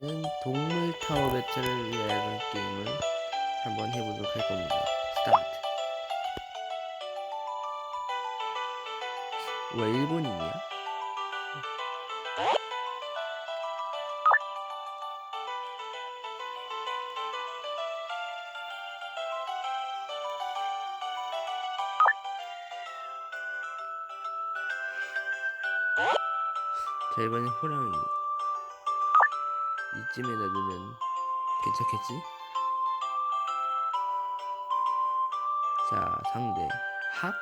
는 동물 타워 배틀을 위한 게임을 한번 해보도록 할 겁니다. 스타트. 왜 일본인이야? 자 이번엔 호랑이 이쯤에다 두면 괜찮겠지? 자 상대 학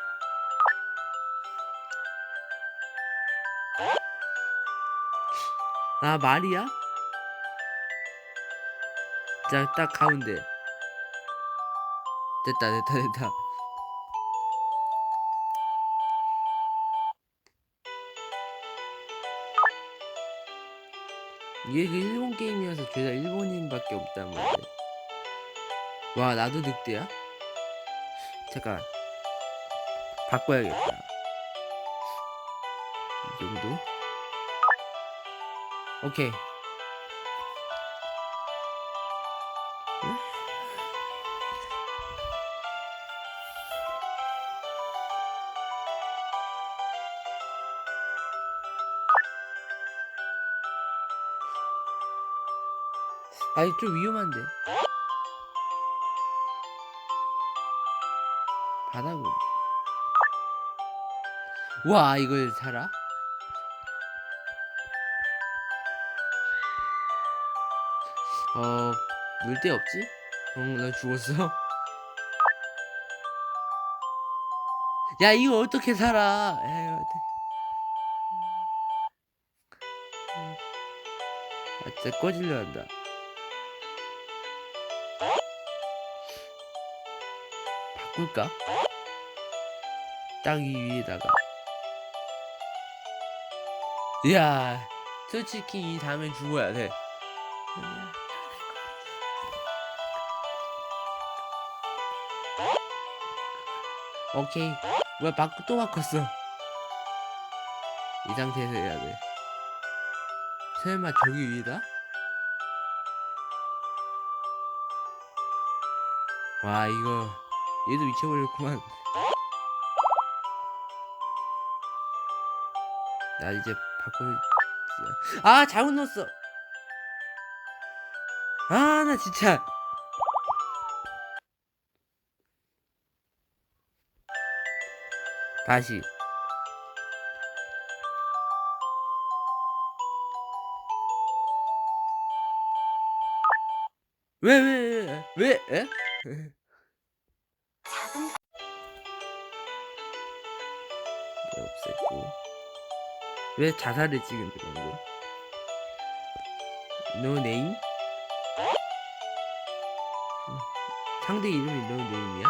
아, 말이야? 자, 딱 가운데. 됐다, 됐다, 됐다. 이게 그 일본 게임이어서 죄다 일본인밖에 없단 말이야. 와, 나도 늑대야? 잠깐. 바꿔야겠다. 이 정도? 오케이. 아니 좀 위험한데. 바다고. 와 이걸 살아? 어, 물데 없지? 응, 나 죽었어. 야, 이거 어떻게 살아? 에이, 어떡해. 아, 진짜 꺼질려 한다. 바꿀까? 딱 이 위에다가. 이야, 솔직히 이 다음엔 죽어야 돼. 오케이. 왜 바꾸 또 바꿨어? 이 상태에서 해야 돼. 설마 저기 위다? 와 이거 얘도 미쳐버렸구만. 나 이제 바꿀. 아 잘못 넣었어. 아 나 진짜. 다시 왜 왜 왜 왜? 에? 없앴고 왜 자살을 지금 그런 거? 노네임? 상대 이름이 노네임이야?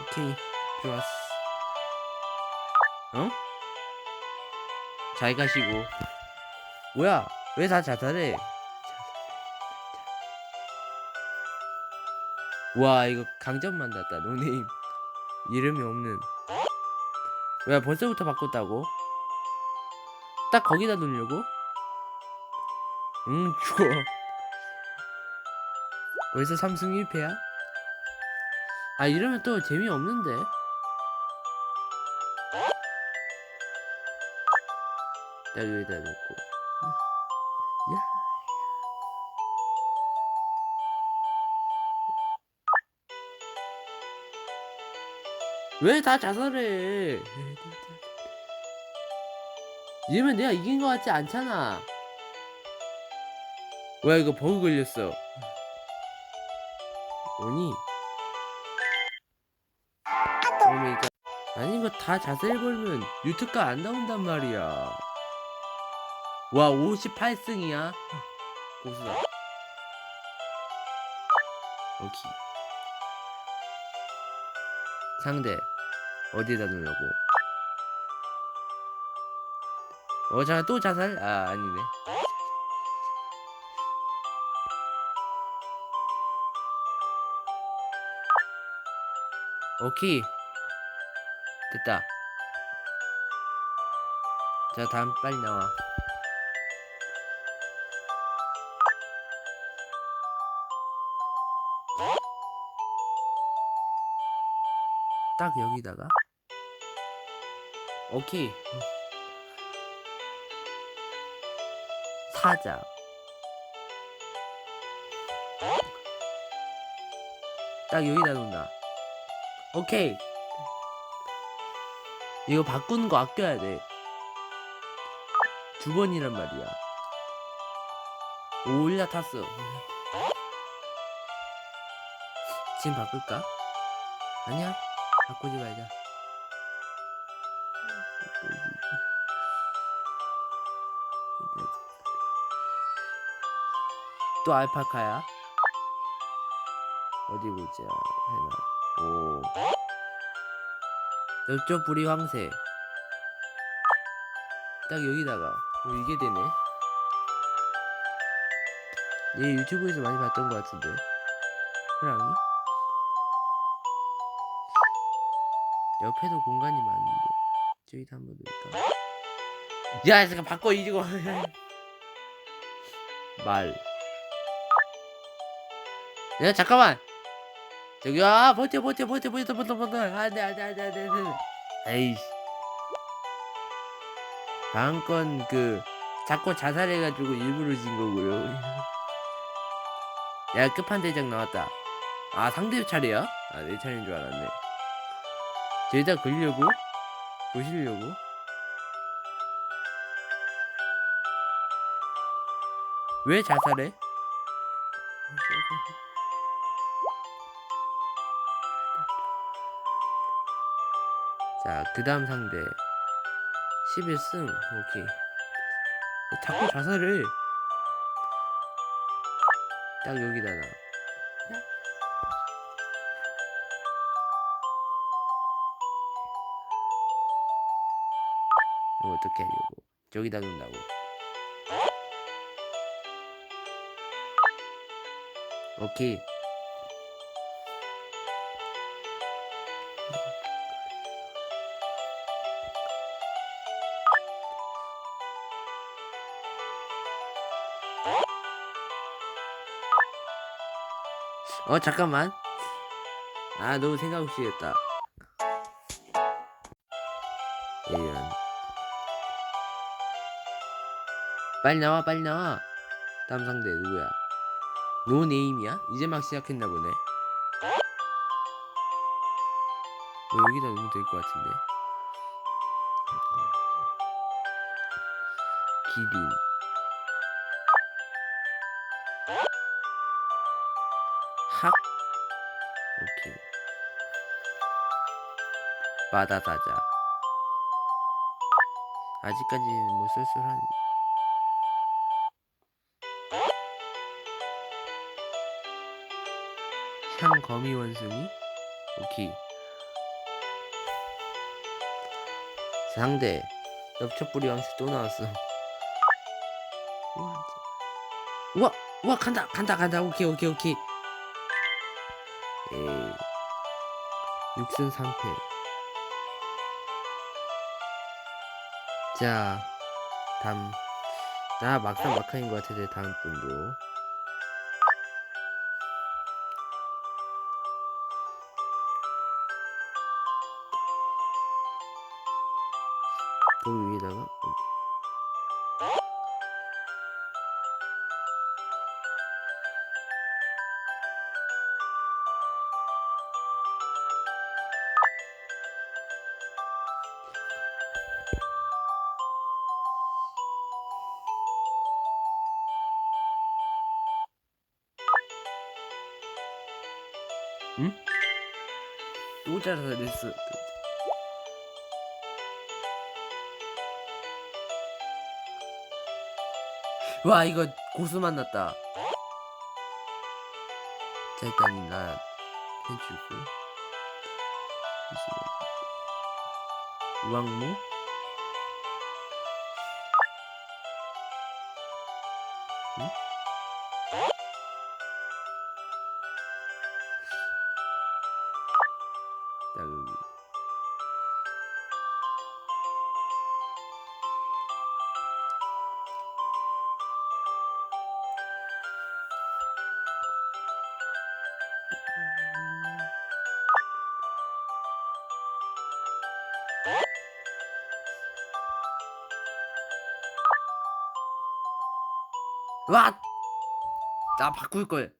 오케이 좋았어 어? 잘 가시고 뭐야 왜 다 자살해 와 이거 강점 만났다 노네임 이름이 없는 왜 벌써부터 바꿨다고? 딱 거기다 놓으려고? 응 죽어 벌써 3승 1패야? 아 이러면 또 재미없는데 딱 여기다 놓고 왜 다 자살해? 이러면 내가 이긴 거 같지 않잖아. 왜 이거 버그 걸렸어. 뭐니. 그러니까 아니 이거 다 자세히 걸면 유튜브가 안 나온단 말이야. 와 58승이야? 고수다. 오케이. 상대 어디다 놓으려고? 어 잠깐 또 자살? 아 아니네. 오케이. 됐다. 자 다음 빨리 나와. 딱 여기다가? 오케이. 사자. 딱 여기다 놓는다. 오케이. 이거 바꾸는 거 아껴야 돼. 두 번이란 말이야. 오, 올라 탔어. 지금 바꿀까? 아니야? 바꾸지 말자 또 알파카야? 어디 보자 해나 오. 옆쪽 부리 황새. 딱 여기다가. 어, 이게 되네. 얘 유튜브에서 많이 봤던 것 같은데. 호랑이? 옆에도 공간이 많은데. 저기다 한번 넣을까? 야 잠깐 바꿔 이거. 말 야 잠깐만 저기 아 버텨 버텨 버텨 버텨 버텨 버텨 안돼 안돼 안돼 안돼 에이씨 다음 건 그 자꾸 자살해가지고 일부러 진 거고요 야 끝판대장 나왔다 아 상대 차례야? 아 내 차례인 줄 알았네 저기다 걸려고? 보시려고? 왜 자살해? 자, 그 다음 상대. 11승. 오케이. 자꾸 자살을. 딱 여기다 놔. 이거 어떻게 하려고. 저기다 놓는다고. 오케이. 어 잠깐만. 아 너무 생각 없이 했다. 이런 빨리 나와 빨리 나와. 다음 상대 누구야? 노네임이야? 이제 막 시작했나 보네. 뭐 여기다 넣으면 될 것 같은데. 기린 학 오케이. 바다사자. 아직까지는 뭐 쏠쏠하니 향거미 원숭이? 오케이. 상대. 엽초뿌리 왕새 또 나왔어. 우와. 우와 간다 간다 간다. 오케이 오케이 오케이 6승 3패. 자 다음. 나 막상 막하인 것 같은데 다음 분도. 그 위에다가 응? 또 자살했어 와 이거 고수 만났다 자 일단 나 해주고 우왕모 응? 와! 나 바꿀 걸.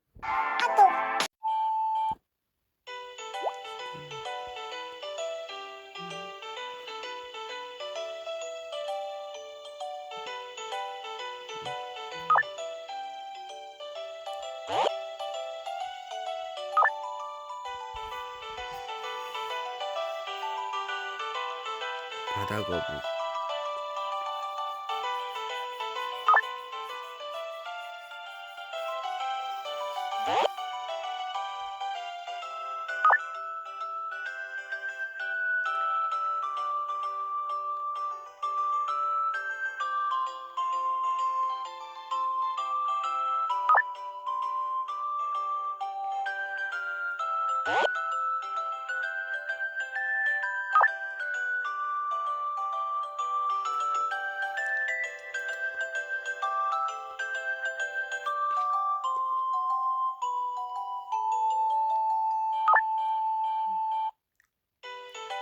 바다 거북.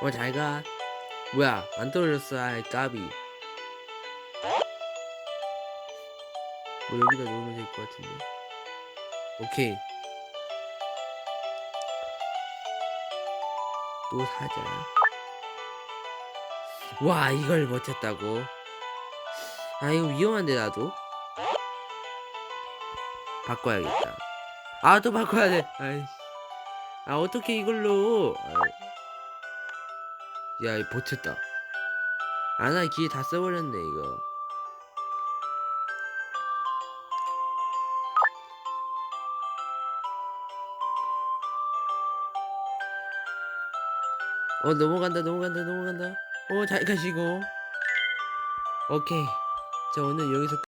어, 잘 가. 뭐야, 안 떨어졌어, 아이, 까비. 뭐, 여기다 놓으면 될 것 같은데. 오케이. 또 사자. 와, 이걸 버텼다고. 아, 이거 위험한데, 나도. 바꿔야겠다. 아, 또 바꿔야 돼. 아이. 아, 어떻게 이걸로. 야, 이 버텼다. 아, 나 기회 다 써버렸네, 이거. 어, 넘어간다, 넘어간다, 넘어간다. 어, 잘 가시고. 오케이. 자, 오늘 여기서